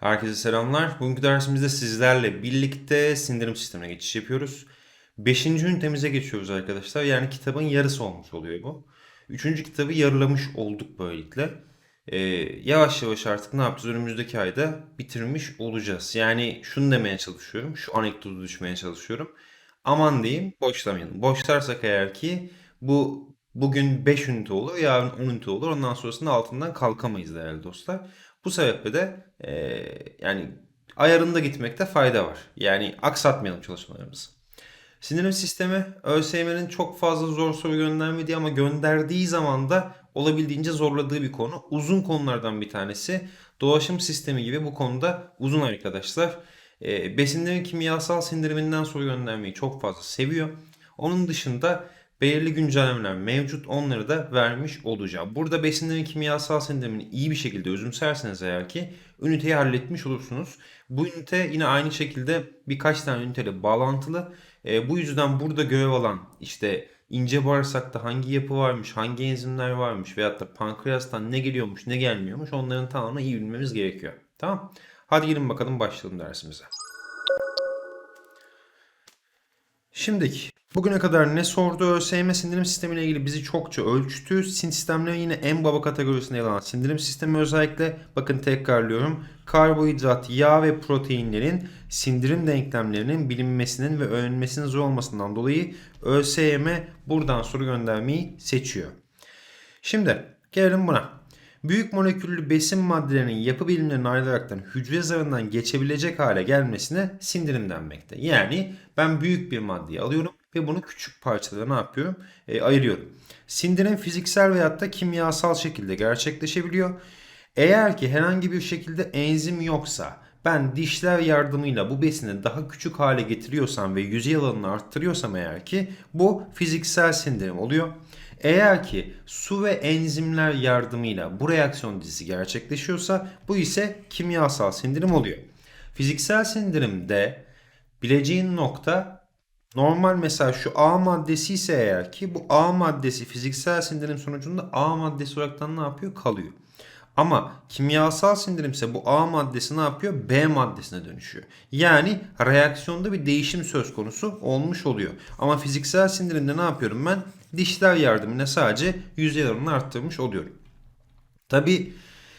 Herkese selamlar. Bugünkü dersimizde sizlerle birlikte sindirim sistemine geçiş yapıyoruz. Beşinci ünitemize geçiyoruz arkadaşlar. Yani kitabın yarısı olmuş oluyor bu. Üçüncü kitabı yarılamış olduk böylelikle. Ee, yavaş yavaş artık ne yapacağız? Önümüzdeki ayda bitirmiş olacağız. Yani şunu demeye çalışıyorum. Şu anekdotu düşmeye çalışıyorum. Aman diyeyim boşlamayalım. Boşlarsak eğer ki bu bugün 5 ünite olur, yarın 10 ünite olur. Ondan sonrasında altından kalkamayız değerli dostlar. Bu sebeple de e, yani ayarında gitmekte fayda var. Yani aksatmayalım çalışmalarımızı. Sindirim sistemi ÖSYM'nin çok fazla zor soru göndermediği ama gönderdiği zaman da olabildiğince zorladığı bir konu. Uzun konulardan bir tanesi. Dolaşım sistemi gibi bu konuda uzun arkadaşlar. E, besinlerin kimyasal sindiriminden soru göndermeyi çok fazla seviyor. Onun dışında belirli güncellemeler mevcut. Onları da vermiş olacağım. Burada besinlerin kimyasal sindirimini iyi bir şekilde özümserseniz eğer ki üniteyi halletmiş olursunuz. Bu ünite yine aynı şekilde birkaç tane üniteyle bağlantılı. E, bu yüzden burada görev alan işte ince bağırsakta hangi yapı varmış, hangi enzimler varmış veyahut da pankreastan ne geliyormuş, ne gelmiyormuş onların tamamını iyi bilmemiz gerekiyor. Tamam. Hadi gelin bakalım başlayalım dersimize. Şimdiki bugüne kadar ne sordu? ÖSYM sindirim sistemiyle ilgili bizi çokça ölçtü. Sistemlerin yine en baba kategorisine yer alan sindirim sistemi özellikle bakın tekrarlıyorum. Karbonhidrat, yağ ve proteinlerin sindirim denklemlerinin bilinmesinin ve öğrenilmesinin zor olmasından dolayı ÖSYM buradan soru göndermeyi seçiyor. Şimdi gelelim buna. Büyük moleküllü besin maddelerinin yapı bilimlerine ayrılaraktan hücre zarından geçebilecek hale gelmesine sindirim denmekte. Yani ben büyük bir maddeyi alıyorum ve bunu küçük parçalara ne yapıyorum? E, ayırıyorum. Sindirim fiziksel veyahut da kimyasal şekilde gerçekleşebiliyor. Eğer ki herhangi bir şekilde enzim yoksa ben dişler yardımıyla bu besini daha küçük hale getiriyorsam ve yüzey alanını arttırıyorsam eğer ki bu fiziksel sindirim oluyor. Eğer ki su ve enzimler yardımıyla bu reaksiyon dizisi gerçekleşiyorsa bu ise kimyasal sindirim oluyor. Fiziksel sindirimde bileceğin nokta normal mesela şu A maddesi ise eğer ki bu A maddesi fiziksel sindirim sonucunda A maddesi olaraktan ne yapıyor? Kalıyor. Ama kimyasal sindirim ise bu A maddesi ne yapıyor? B maddesine dönüşüyor. Yani reaksiyonda bir değişim söz konusu olmuş oluyor. Ama fiziksel sindirimde ne yapıyorum ben? Dişler yardımıyla sadece yüzey oranını arttırmış oluyorum. Tabi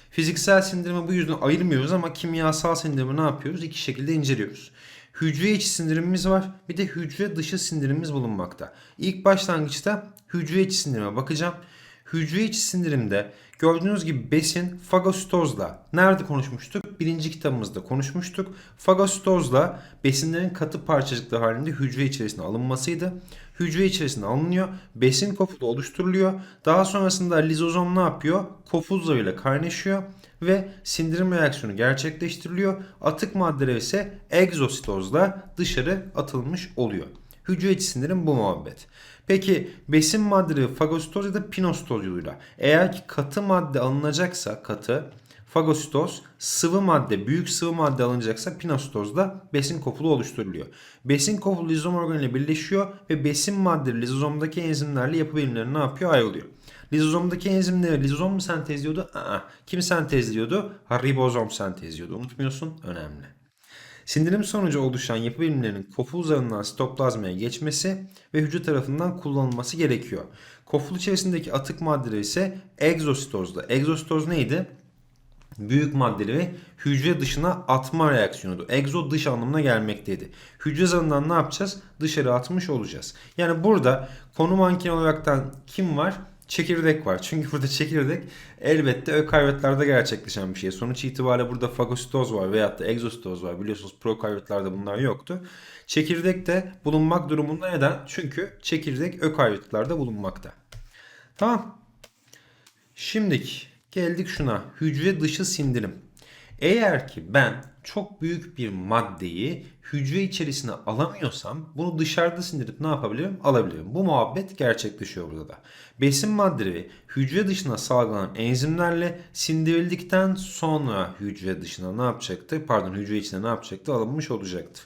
fiziksel sindirimi bu yüzden ayırmıyoruz ama kimyasal sindirimi ne yapıyoruz? İki şekilde inceliyoruz. Hücre içi sindirimimiz var. Bir de hücre dışı sindirimimiz bulunmakta. İlk başlangıçta hücre içi sindirime bakacağım. Hücre içi sindirimde gördüğünüz gibi besin fagositozla nerede konuşmuştuk? Birinci kitabımızda konuşmuştuk. Fagositozla besinlerin katı parçacıklar halinde hücre içerisine alınmasıydı. Hücre içerisine alınıyor. Besin kofulu oluşturuluyor. Daha sonrasında lizozom ne yapıyor? Kofullarıyla kaynaşıyor ve sindirim reaksiyonu gerçekleştiriliyor. Atık maddeler ise egzositozla dışarı atılmış oluyor. Hücre içi sindirim bu muhabbet. Peki besin maddeleri fagositoz ya da pinositoz yoluyla eğer ki katı madde alınacaksa katı fagositoz sıvı madde büyük sıvı madde alınacaksa pinositozda besin kopulu oluşturuluyor. Besin kopulu lizozom organıyla birleşiyor ve besin maddeleri lizozomdaki enzimlerle yapı birimleri ne yapıyor ayrılıyor. Lizozomdaki enzimleri lizozom mu sentezliyordu? Aa, kim sentezliyordu? Ribozom sentezliyordu. Unutmuyorsun. Önemli. Sindirim sonucu oluşan yapı birimlerinin koful zarından sitoplazmaya geçmesi ve hücre tarafından kullanılması gerekiyor. Koful içerisindeki atık maddeler ise egzositozda. Egzositoz neydi? Büyük maddeleri hücre dışına atma reaksiyonudu. Egzo dış anlamına gelmekteydi. Hücre zarından ne yapacağız? Dışarı atmış olacağız. Yani burada konu manken olaraktan kim var? Çekirdek var. Çünkü burada çekirdek elbette ökaryotlerde gerçekleşen bir şey. Sonuç itibariyle burada fagositoz var veyahut da egzositoz var. Biliyorsunuz prokaryotlerde bunlar yoktu. Çekirdek de bulunmak durumunda neden? Çünkü çekirdek ökaryotlerde bulunmakta. Tamam. Şimdilik geldik şuna. Hücre dışı sindirim. Eğer ki ben çok büyük bir maddeyi hücre içerisine alamıyorsam bunu dışarıda sindirip ne yapabilirim? Alabilirim. Bu muhabbet gerçekleşiyor burada da. Besin maddeleri hücre dışına salgılanan enzimlerle sindirildikten sonra hücre dışına ne yapacaktı? Pardon hücre içine ne yapacaktı? Alınmış olacaktı.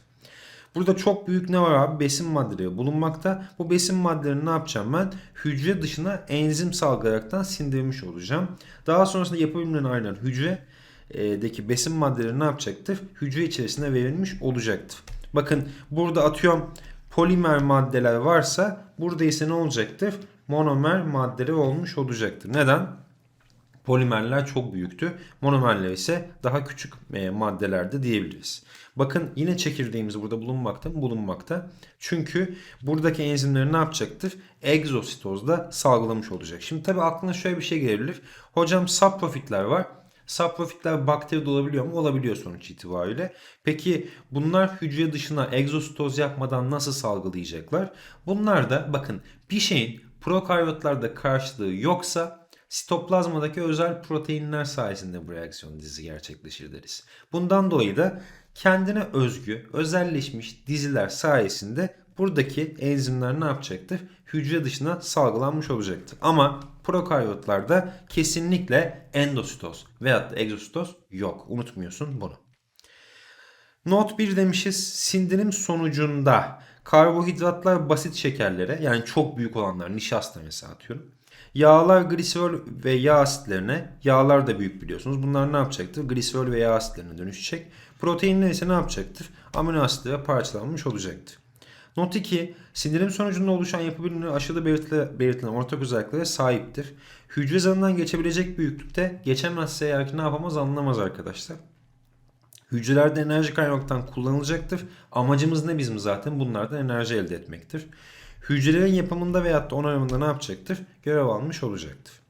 Burada çok büyük ne var abi? Besin maddeleri bulunmakta. Bu besin maddelerini ne yapacağım ben? Hücre dışına enzim salgılayaraktan sindirmiş olacağım. Daha sonrasında yapı bilimlerine ayrılan hücre deki besin maddeleri ne yapacaktır? Hücre içerisinde verilmiş olacaktır. Bakın burada atıyorum polimer maddeler varsa burada ise ne olacaktır? Monomer maddeleri olmuş olacaktır. Neden? Polimerler çok büyüktü. Monomerler ise daha küçük e, maddelerde diyebiliriz. Bakın yine çekirdeğimiz burada bulunmakta? Bulunmakta. Çünkü buradaki enzimleri ne yapacaktır? Egzositozda salgılamış olacak. Şimdi tabii aklına şöyle bir şey gelebilir. Hocam saprofitler var. Saprofitler bakteri de olabiliyor mu? Olabiliyor sonuç itibariyle. Peki bunlar hücre dışına egzositoz yapmadan nasıl salgılayacaklar? Bunlar da bakın bir şeyin prokaryotlarda karşılığı yoksa sitoplazmadaki özel proteinler sayesinde bu reaksiyon dizi gerçekleşir deriz. Bundan dolayı da kendine özgü, özelleşmiş diziler sayesinde buradaki enzimler ne yapacaktır? Hücre dışına salgılanmış olacaktır. Ama prokaryotlarda kesinlikle endositoz veyahut da egzositoz yok. Unutmuyorsun bunu. Not 1 demişiz. Sindirim sonucunda karbonhidratlar basit şekerlere yani çok büyük olanlar nişasta mesela atıyorum. Yağlar gliserol ve yağ asitlerine, yağlar da büyük biliyorsunuz. Bunlar ne yapacaktır? Gliserol ve yağ asitlerine dönüşecek. Proteinler ise ne yapacaktır? Amino asitlere parçalanmış olacaktır. Not 2. Sindirim sonucunda oluşan yapı birimleri aşağıda belirtilen, belirtilen ortak özelliklere sahiptir. Hücre zarından geçebilecek büyüklükte geçemezse eğer ki ne yapamaz anlamaz arkadaşlar. Hücrelerde enerji kaynaktan kullanılacaktır. Amacımız ne bizim zaten? Bunlardan enerji elde etmektir. Hücrelerin yapımında veyahut da onarımında ne yapacaktır? Görev almış olacaktır.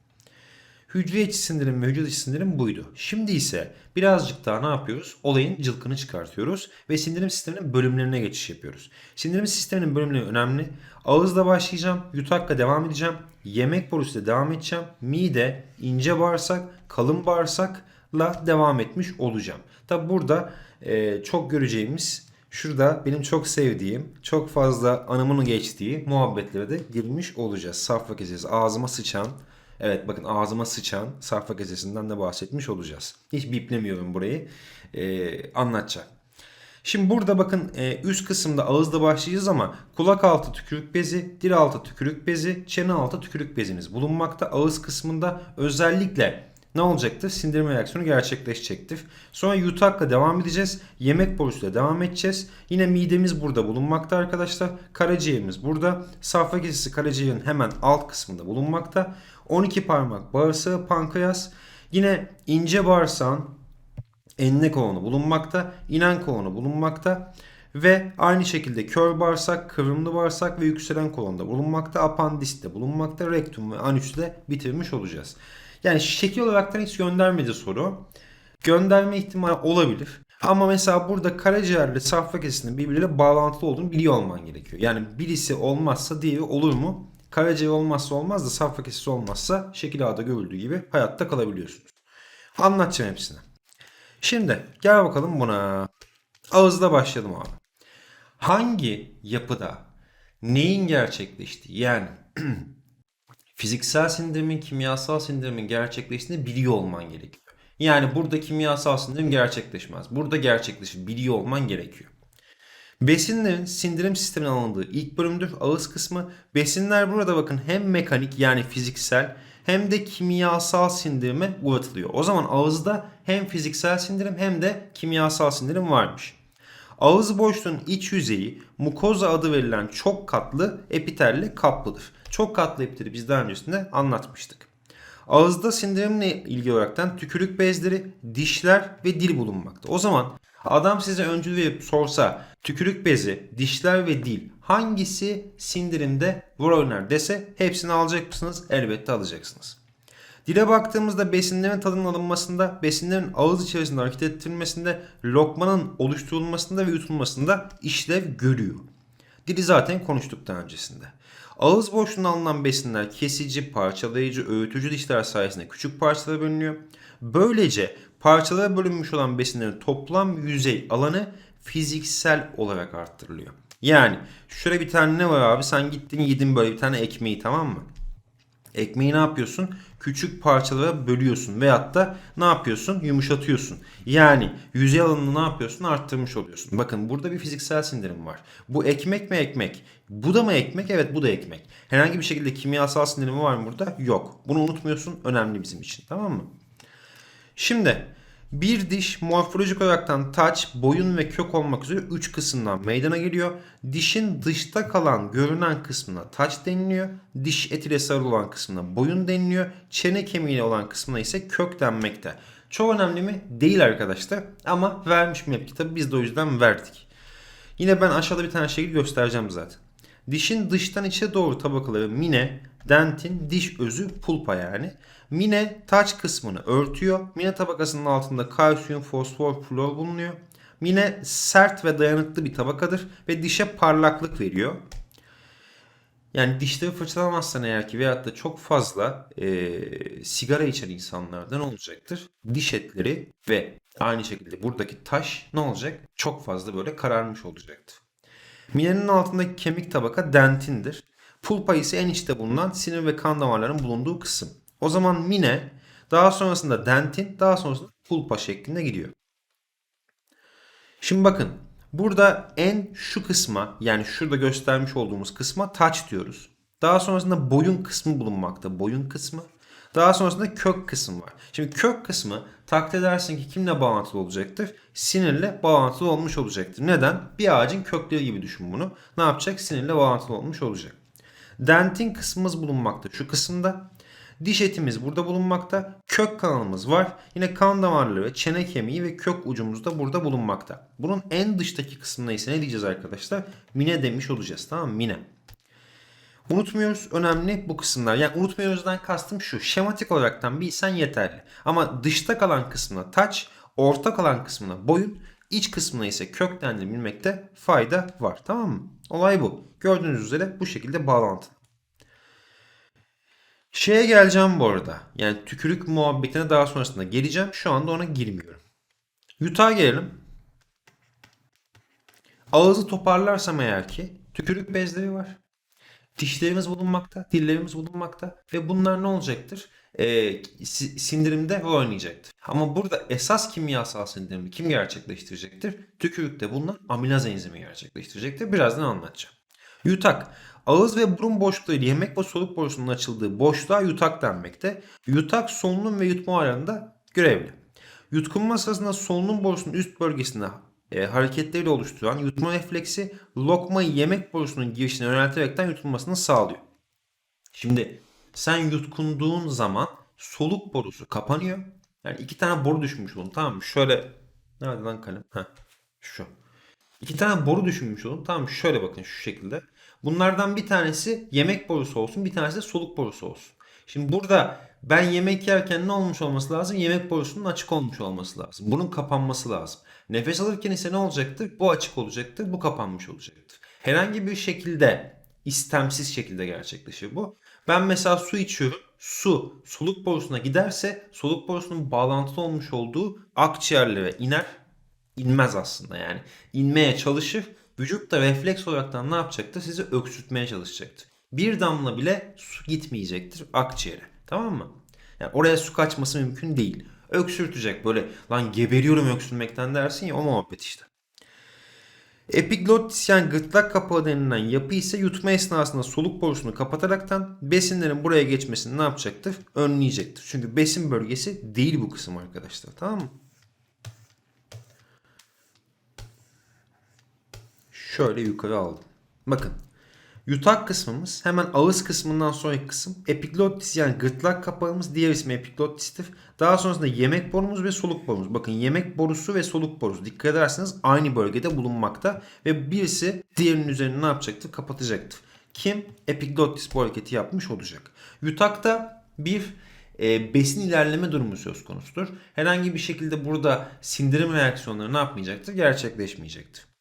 Hücre içi sindirim ve hücre dışı sindirim buydu. Şimdi ise birazcık daha ne yapıyoruz? Olayın cılkını çıkartıyoruz ve sindirim sisteminin bölümlerine geçiş yapıyoruz. Sindirim sisteminin bölümleri önemli. Ağızla başlayacağım, yutakla devam edeceğim, yemek borusuyla devam edeceğim, mide, ince bağırsak, kalın bağırsakla devam etmiş olacağım. Tabi burada e, çok göreceğimiz Şurada benim çok sevdiğim, çok fazla anımını geçtiği muhabbetlere de girmiş olacağız. Safra kesesi ağzıma sıçan, evet bakın ağzıma sıçan safra kesesinden de bahsetmiş olacağız. Hiç biplemiyorum burayı, ee, anlatacağım. Şimdi burada bakın e, üst kısımda ağızda başlayacağız ama kulak altı tükürük bezi, dil altı tükürük bezi, çene altı tükürük bezimiz bulunmakta. Ağız kısmında özellikle ne olacaktır? Sindirme reaksiyonu gerçekleşecektir. Sonra yutakla devam edeceğiz. Yemek borusuyla devam edeceğiz. Yine midemiz burada bulunmakta arkadaşlar. Karaciğerimiz burada. Safra kesesi karaciğerin hemen alt kısmında bulunmakta. 12 parmak bağırsağı pankreas. Yine ince bağırsağın enine kolonu bulunmakta. inen kolonu bulunmakta. Ve aynı şekilde kör bağırsak, kıvrımlı bağırsak ve yükselen kolonda bulunmakta. Apandiste bulunmakta. Rektum ve anüsle bitirmiş olacağız. Yani şekil olaraktan hiç göndermedi soru. Gönderme ihtimali olabilir. Ama mesela burada karaciğerle safra kesesinin birbirleriyle bağlantılı olduğunu biliyor olman gerekiyor. Yani birisi olmazsa diğeri olur mu? Karaciğer olmazsa olmaz da safra kesesi olmazsa şekil A'da görüldüğü gibi hayatta kalabiliyorsunuz. Anlatacağım hepsini. Şimdi gel bakalım buna. Ağızda başlayalım abi. Hangi yapıda neyin gerçekleştiği yani fiziksel sindirimin, kimyasal sindirimin gerçekleştiğini biliyor olman gerekiyor. Yani burada kimyasal sindirim gerçekleşmez. Burada gerçekleşir. Biliyor olman gerekiyor. Besinlerin sindirim sistemine alındığı ilk bölümdür ağız kısmı. Besinler burada bakın hem mekanik yani fiziksel hem de kimyasal sindirime uğratılıyor. O zaman ağızda hem fiziksel sindirim hem de kimyasal sindirim varmış. Ağız boşluğunun iç yüzeyi mukoza adı verilen çok katlı epitelle kaplıdır. Çok katlı epiteli biz daha öncesinde anlatmıştık. Ağızda sindirimle ilgili olaraktan tükürük bezleri, dişler ve dil bulunmakta. O zaman adam size öncül verip sorsa tükürük bezi, dişler ve dil hangisi sindirimde rol oynar dese hepsini alacak mısınız? Elbette alacaksınız. Dile baktığımızda besinlerin tadının alınmasında, besinlerin ağız içerisinde hareket ettirilmesinde, lokmanın oluşturulmasında ve yutulmasında işlev görüyor. Dili zaten konuştuk daha öncesinde. Ağız boşluğuna alınan besinler kesici, parçalayıcı, öğütücü dişler sayesinde küçük parçalara bölünüyor. Böylece parçalara bölünmüş olan besinlerin toplam yüzey alanı fiziksel olarak arttırılıyor. Yani şuraya bir tane ne var abi sen gittin yedin böyle bir tane ekmeği tamam mı? Ekmeği ne yapıyorsun? Küçük parçalara bölüyorsun veyahut da ne yapıyorsun? Yumuşatıyorsun. Yani yüzey alanını ne yapıyorsun? Arttırmış oluyorsun. Bakın burada bir fiziksel sindirim var. Bu ekmek mi ekmek? Bu da mı ekmek? Evet bu da ekmek. Herhangi bir şekilde kimyasal sindirimi var mı burada? Yok. Bunu unutmuyorsun. Önemli bizim için. Tamam mı? Şimdi Bir diş morfolojik olaraktan taç, boyun ve kök olmak üzere 3 kısımdan meydana geliyor. Dişin dışta kalan görünen kısmına taç deniliyor. Diş etiyle sarılı olan kısmına boyun deniliyor. Çene kemiğiyle olan kısmına ise kök denmekte. Çok önemli mi? Değil arkadaşlar. Ama vermiş mi kitabı biz de o yüzden verdik. Yine ben aşağıda bir tane şekil göstereceğim zaten. Dişin dıştan içe doğru tabakaları mine, dentin, diş özü, pulpa yani. Mine taç kısmını örtüyor. Mine tabakasının altında kalsiyum, fosfor, flor bulunuyor. Mine sert ve dayanıklı bir tabakadır ve dişe parlaklık veriyor. Yani dişleri fırçalamazsan eğer ki veyahut da çok fazla e, sigara içen insanlardan olacaktır. Diş etleri ve aynı şekilde buradaki taş ne olacak? Çok fazla böyle kararmış olacaktır. Minenin altındaki kemik tabaka dentindir. Pulpa ise en içte bulunan sinir ve kan damarlarının bulunduğu kısım. O zaman mine daha sonrasında dentin daha sonrasında pulpa şeklinde gidiyor. Şimdi bakın burada en şu kısma yani şurada göstermiş olduğumuz kısma taç diyoruz. Daha sonrasında boyun kısmı bulunmakta. Boyun kısmı. Daha sonrasında kök kısmı var. Şimdi kök kısmı takdir edersin ki kimle bağlantılı olacaktır? Sinirle bağlantılı olmuş olacaktır. Neden? Bir ağacın kökleri gibi düşün bunu. Ne yapacak? Sinirle bağlantılı olmuş olacak. Dentin kısmımız bulunmakta şu kısımda. Diş etimiz burada bulunmakta. Kök kanalımız var. Yine kan damarları ve çene kemiği ve kök ucumuz da burada bulunmakta. Bunun en dıştaki kısmına ise ne diyeceğiz arkadaşlar? Mine demiş olacağız. Tamam mı? Mine. Unutmuyoruz. Önemli bu kısımlar. Yani unutmuyoruzdan kastım şu. Şematik olaraktan bilsen yeterli. Ama dışta kalan kısmına taç, orta kalan kısmına boyun, iç kısmına ise kök bilmekte fayda var. Tamam mı? Olay bu. Gördüğünüz üzere bu şekilde bağlantılı. Şeye geleceğim bu arada. Yani tükürük muhabbetine daha sonrasında geleceğim. Şu anda ona girmiyorum. Yutağa gelelim. Ağzı toparlarsam eğer ki tükürük bezleri var. Dişlerimiz bulunmakta, dillerimiz bulunmakta ve bunlar ne olacaktır? Ee, si- sindirimde oynayacaktır. Ama burada esas kimyasal sindirimi kim gerçekleştirecektir? Tükürükte bulunan amilaz enzimi gerçekleştirecektir. Birazdan anlatacağım. Yutak. Ağız ve burun boşlukları yemek ve soluk borusunun açıldığı boşluğa yutak denmekte. Yutak solunum ve yutma arasında görevli. Yutkunma sırasında solunum borusunun üst bölgesinde e, hareketleriyle oluşturan yutma refleksi lokmayı yemek borusunun girişine yönelterekten yutulmasını sağlıyor. Şimdi sen yutkunduğun zaman soluk borusu kapanıyor. Yani iki tane boru düşünmüş olun tamam mı? Şöyle nerede lan kalem? Heh, şu. İki tane boru düşünmüş olun. Tamam? Şöyle bakın şu şekilde. Bunlardan bir tanesi yemek borusu olsun, bir tanesi de soluk borusu olsun. Şimdi burada ben yemek yerken ne olmuş olması lazım? Yemek borusunun açık olmuş olması lazım. Bunun kapanması lazım. Nefes alırken ise ne olacaktır? Bu açık olacaktır, bu kapanmış olacaktır. Herhangi bir şekilde istemsiz şekilde gerçekleşir bu. Ben mesela su içiyorum. Su soluk borusuna giderse soluk borusunun bağlantılı olmuş olduğu akciğerlere iner. İnmez aslında yani. İnmeye çalışır. Vücut da refleks olaraktan ne yapacaktır? Sizi öksürtmeye çalışacaktır. Bir damla bile su gitmeyecektir akciğere. Tamam mı? Yani oraya su kaçması mümkün değil. Öksürtecek böyle lan geberiyorum öksürmekten dersin ya o muhabbet işte. Epiglottis yani gırtlak kapağı denilen yapı ise yutma esnasında soluk borusunu kapataraktan besinlerin buraya geçmesini ne yapacaktır? Önleyecektir. Çünkü besin bölgesi değil bu kısım arkadaşlar. Tamam mı? Şöyle yukarı aldım. Bakın. Yutak kısmımız hemen ağız kısmından sonraki kısım. Epiglottis yani gırtlak kapağımız diğer ismi epiglottistir. Daha sonrasında yemek borumuz ve soluk borumuz. Bakın yemek borusu ve soluk borusu dikkat ederseniz aynı bölgede bulunmakta. Ve birisi diğerinin üzerine ne yapacaktır? Kapatacaktır. Kim? Epiglottis bu hareketi yapmış olacak. Yutakta bir e, besin ilerleme durumu söz konusudur. Herhangi bir şekilde burada sindirim reaksiyonları ne yapmayacaktır? Gerçekleşmeyecektir.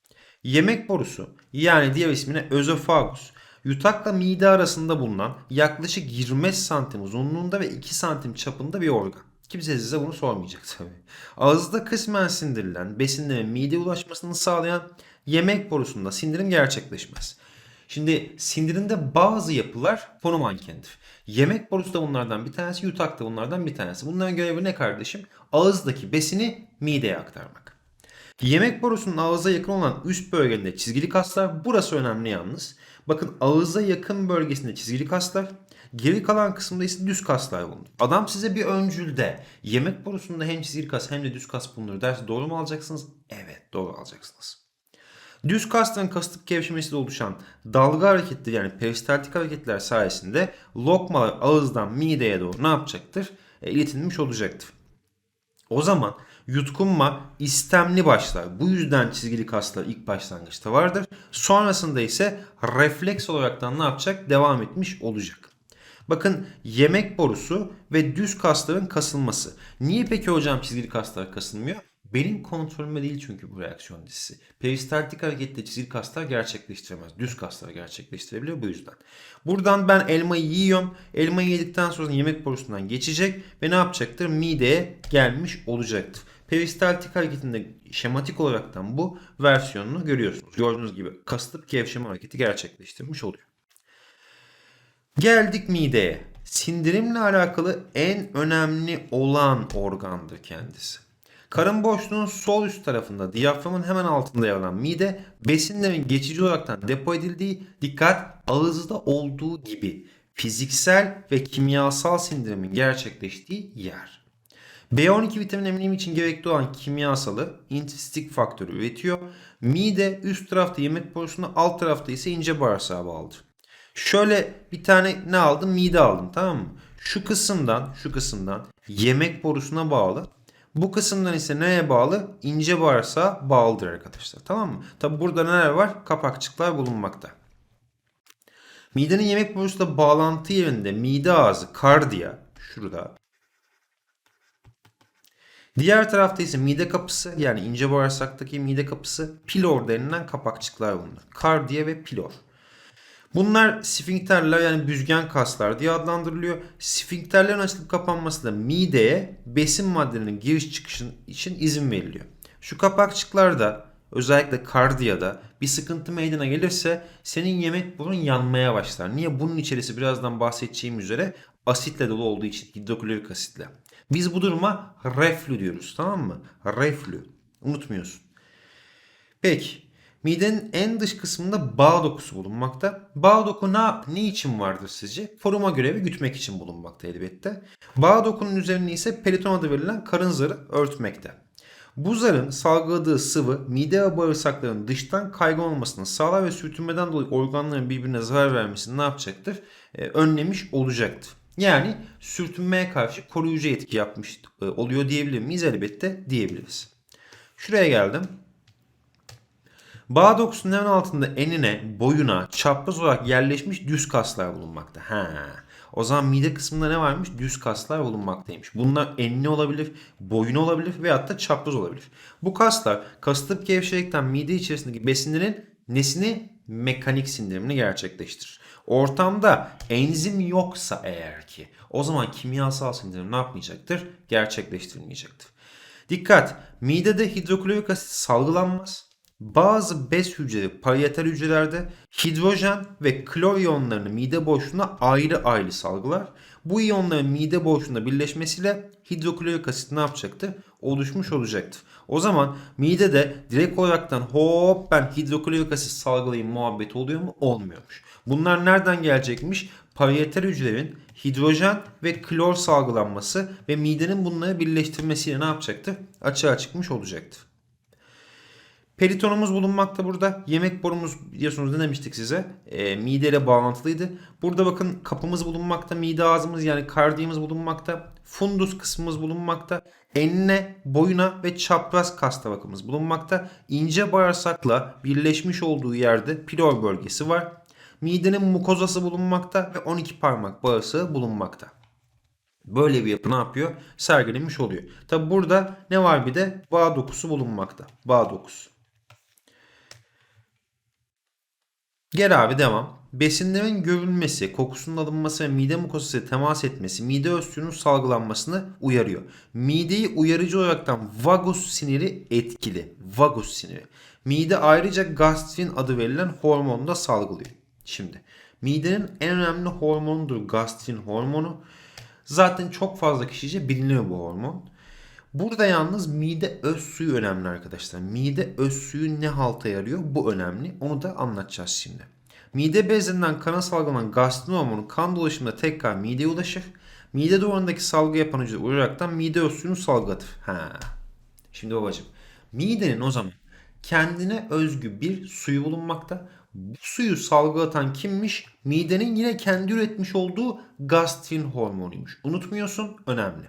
Yemek borusu yani diğer ismine özofagus yutakla mide arasında bulunan yaklaşık 25 santim uzunluğunda ve 2 santim çapında bir organ. Kimse size bunu sormayacak tabii. Ağızda kısmen sindirilen besinlerin mideye ulaşmasını sağlayan yemek borusunda sindirim gerçekleşmez. Şimdi sindirimde bazı yapılar konu mankendir. Yemek borusu da bunlardan bir tanesi, yutak da bunlardan bir tanesi. Bunların görevi ne kardeşim? Ağızdaki besini mideye aktarmak. Yemek borusunun ağza yakın olan üst bölgesinde çizgili kaslar burası önemli yalnız. Bakın ağıza yakın bölgesinde çizgili kaslar, geri kalan kısımda ise düz kaslar bulunur. Adam size bir öncülde yemek borusunda hem çizgili kas hem de düz kas bulunur derse doğru mu alacaksınız? Evet doğru alacaksınız. Düz kasların kasıtlık gevşemesiyle oluşan dalga hareketleri yani peristaltik hareketler sayesinde lokmalar ağızdan mideye doğru ne yapacaktır? E, iletilmiş olacaktır. O zaman yutkunma istemli başlar. Bu yüzden çizgili kaslar ilk başlangıçta vardır. Sonrasında ise refleks olaraktan ne yapacak? Devam etmiş olacak. Bakın yemek borusu ve düz kasların kasılması. Niye peki hocam çizgili kaslar kasılmıyor? Benim kontrolümde değil çünkü bu reaksiyon dizisi. Peristaltik harekette çizgili kaslar gerçekleştiremez. Düz kaslar gerçekleştirebiliyor bu yüzden. Buradan ben elmayı yiyorum. Elmayı yedikten sonra yemek borusundan geçecek ve ne yapacaktır? Mideye gelmiş olacaktır. Peristaltik hareketinde şematik olaraktan bu versiyonunu görüyorsunuz. Gördüğünüz gibi kasılıp gevşeme hareketi gerçekleştirmiş oluyor. Geldik mideye. Sindirimle alakalı en önemli olan organdır kendisi. Karın boşluğunun sol üst tarafında diyaframın hemen altında yer alan mide besinlerin geçici olaraktan depo edildiği dikkat ağızda olduğu gibi fiziksel ve kimyasal sindirimin gerçekleştiği yer. B12 vitamin eminim için gerekli olan kimyasalı intristik faktörü üretiyor. Mide üst tarafta yemek borusunu alt tarafta ise ince bağırsağa bağlıdır. Şöyle bir tane ne aldım? Mide aldım tamam mı? Şu kısımdan şu kısımdan yemek borusuna bağlı. Bu kısımdan ise neye bağlı? İnce bağırsağa bağlıdır arkadaşlar. Tamam mı? Tabi burada neler var? Kapakçıklar bulunmakta. Midenin yemek borusuyla bağlantı yerinde mide ağzı, kardiya şurada. Diğer tarafta ise mide kapısı yani ince bağırsaktaki mide kapısı pilor denilen kapakçıklar bulunur. Kardiya ve pilor. Bunlar sfinkterler yani büzgen kaslar diye adlandırılıyor. Sfinkterlerin açılıp kapanması da mideye besin maddelerinin giriş çıkışın için izin veriliyor. Şu kapakçıklarda özellikle kardiyada bir sıkıntı meydana gelirse senin yemek burun yanmaya başlar. Niye? Bunun içerisi birazdan bahsedeceğim üzere asitle dolu olduğu için hidroklorik asitle. Biz bu duruma reflü diyoruz tamam mı? Reflü. Unutmuyorsun. Peki. Midenin en dış kısmında bağ dokusu bulunmakta. Bağ doku ne, ne için vardır sizce? Koruma görevi gütmek için bulunmakta elbette. Bağ dokunun üzerine ise periton adı verilen karın zarı örtmekte. Bu zarın salgıladığı sıvı mide ve bağırsakların dıştan kaygı olmasını sağlar ve sürtünmeden dolayı organların birbirine zarar vermesini ne yapacaktır? Ee, önlemiş olacaktır. Yani sürtünmeye karşı koruyucu etki yapmış e, oluyor diyebilir miyiz? Elbette diyebiliriz. Şuraya geldim. Bağ dokusunun altında enine, boyuna, çapraz olarak yerleşmiş düz kaslar bulunmakta. Ha. O zaman mide kısmında ne varmış? Düz kaslar bulunmaktaymış. Bunlar enine olabilir, boyuna olabilir veyahut da çapraz olabilir. Bu kaslar kasılıp gevşekten mide içerisindeki besinlerin nesini mekanik sindirimini gerçekleştirir. Ortamda enzim yoksa eğer ki o zaman kimyasal sindirim ne yapmayacaktır? Gerçekleştirilmeyecektir. Dikkat! Midede hidroklorik asit salgılanmaz. Bazı bez hücreleri parietal hücrelerde hidrojen ve klor iyonlarını mide boşluğuna ayrı ayrı salgılar. Bu iyonların mide boşluğunda birleşmesiyle hidroklorik asit ne yapacaktır? Oluşmuş olacaktır. O zaman midede direkt olaraktan hop ben hidroklorik asit salgılayayım muhabbet oluyor mu? Olmuyormuş. Bunlar nereden gelecekmiş? Parietal hücrelerin hidrojen ve klor salgılanması ve midenin bunları birleştirmesiyle ne yapacaktır? Açığa çıkmış olacaktır. Peritonumuz bulunmakta burada. Yemek borumuz biliyorsunuz ne demiştik size? E, mideyle bağlantılıydı. Burada bakın kapımız bulunmakta. Mide ağzımız yani kardiyamız bulunmakta. Fundus kısmımız bulunmakta. Enine, boyuna ve çapraz kas tabakımız bulunmakta. İnce bağırsakla birleşmiş olduğu yerde pilor bölgesi var. Midenin mukozası bulunmakta ve 12 parmak bağırsağı bulunmakta. Böyle bir yapı ne yapıyor? Sergilenmiş oluyor. Tabi burada ne var bir de? Bağ dokusu bulunmakta. Bağ dokusu. Gel abi devam. Besinlerin görülmesi, kokusunun alınması ve mide mukosasıyla temas etmesi mide suyunun salgılanmasını uyarıyor. Mideyi uyarıcı olaraktan vagus siniri etkili. Vagus siniri. Mide ayrıca gastrin adı verilen hormonu da salgılıyor. Şimdi midenin en önemli hormonudur gastrin hormonu. Zaten çok fazla kişice biliniyor bu hormon. Burada yalnız mide öz suyu önemli arkadaşlar. Mide öz suyu ne halta yarıyor? Bu önemli. Onu da anlatacağız şimdi. Mide bezinden kana salgılanan gastrin hormonu kan dolaşımında tekrar mideye ulaşır. Mide duvarındaki salgı yapan hücre uğrayaraktan mide öz suyunu salgılatır. Ha. Şimdi babacığım midenin o zaman kendine özgü bir suyu bulunmakta. Bu suyu salgılatan kimmiş? Midenin yine kendi üretmiş olduğu gastrin hormonuymuş. Unutmuyorsun önemli.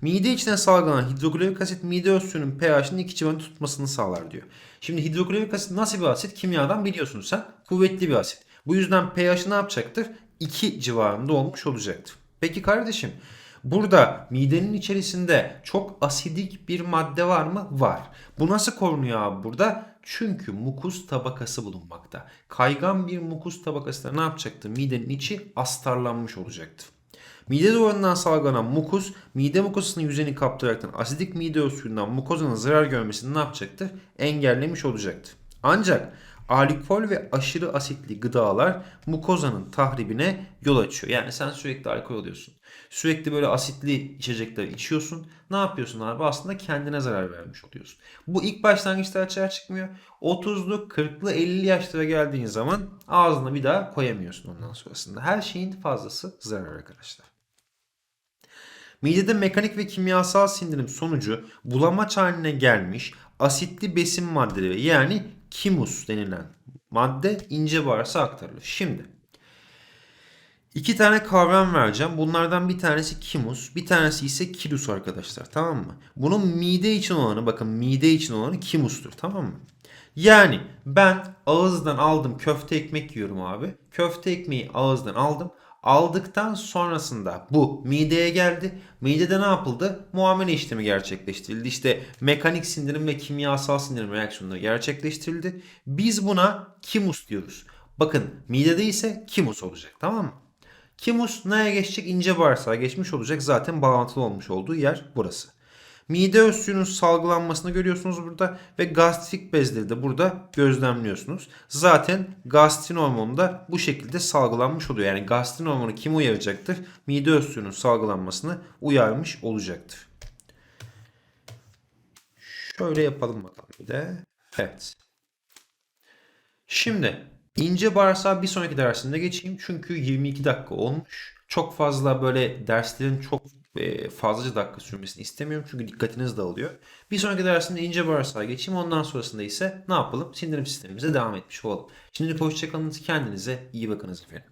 Mide içine salgılanan hidroklorik asit mide öz suyunun pH'inin 2 civarında tutmasını sağlar diyor. Şimdi hidroklorik asit nasıl bir asit? Kimyadan biliyorsun sen. Kuvvetli bir asit. Bu yüzden pH'i ne yapacaktır? 2 civarında olmuş olacaktır. Peki kardeşim burada midenin içerisinde çok asidik bir madde var mı? Var. Bu nasıl korunuyor abi burada? Çünkü mukus tabakası bulunmakta. Kaygan bir mukus tabakası da ne yapacaktı? Midenin içi astarlanmış olacaktı. Mide duvarından salgılanan mukus, mide mukosunun yüzeyini kaptıraraktan asidik mide öz suyundan mukozanın zarar görmesini ne yapacaktır? Engellemiş olacaktır. Ancak alkol ve aşırı asitli gıdalar mukozanın tahribine yol açıyor. Yani sen sürekli alkol alıyorsun. Sürekli böyle asitli içecekler içiyorsun. Ne yapıyorsun abi? Aslında kendine zarar vermiş oluyorsun. Bu ilk başlangıçta açığa çıkmıyor. 30'lu, 40'lı, 50'li yaşlara geldiğin zaman ağzına bir daha koyamıyorsun ondan sonrasında. Her şeyin fazlası zarar arkadaşlar. Midede mekanik ve kimyasal sindirim sonucu bulamaç haline gelmiş asitli besin maddeleri yani kimus denilen madde ince bağırsağa aktarılır. Şimdi iki tane kavram vereceğim. Bunlardan bir tanesi kimus, bir tanesi ise kilus arkadaşlar. Tamam mı? Bunun mide için olanı bakın mide için olanı kimustur. Tamam mı? Yani ben ağızdan aldım köfte ekmek yiyorum abi. Köfte ekmeği ağızdan aldım. Aldıktan sonrasında bu mideye geldi. Midede ne yapıldı? Muamele işlemi gerçekleştirildi. İşte mekanik sindirim ve kimyasal sindirim reaksiyonları gerçekleştirildi. Biz buna kimus diyoruz. Bakın midede ise kimus olacak tamam mı? Kimus neye geçecek? İnce bağırsağa geçmiş olacak. Zaten bağlantılı olmuş olduğu yer burası. Mide öz salgılanmasını görüyorsunuz burada ve gastrik bezleri de burada gözlemliyorsunuz. Zaten gastrin hormonu da bu şekilde salgılanmış oluyor. Yani gastrin hormonu kimi uyaracaktır? Mide öz salgılanmasını uyarmış olacaktır. Şöyle yapalım bakalım bir de. Evet. Şimdi ince bağırsağı bir sonraki dersinde geçeyim. Çünkü 22 dakika olmuş. Çok fazla böyle derslerin çok e, fazlaca dakika sürmesini istemiyorum. Çünkü dikkatiniz dağılıyor. Bir sonraki dersinde ince bağırsağa geçeyim. Ondan sonrasında ise ne yapalım? Sindirim sistemimize devam etmiş olalım. Şimdilik hoşçakalın. Kendinize iyi bakınız efendim.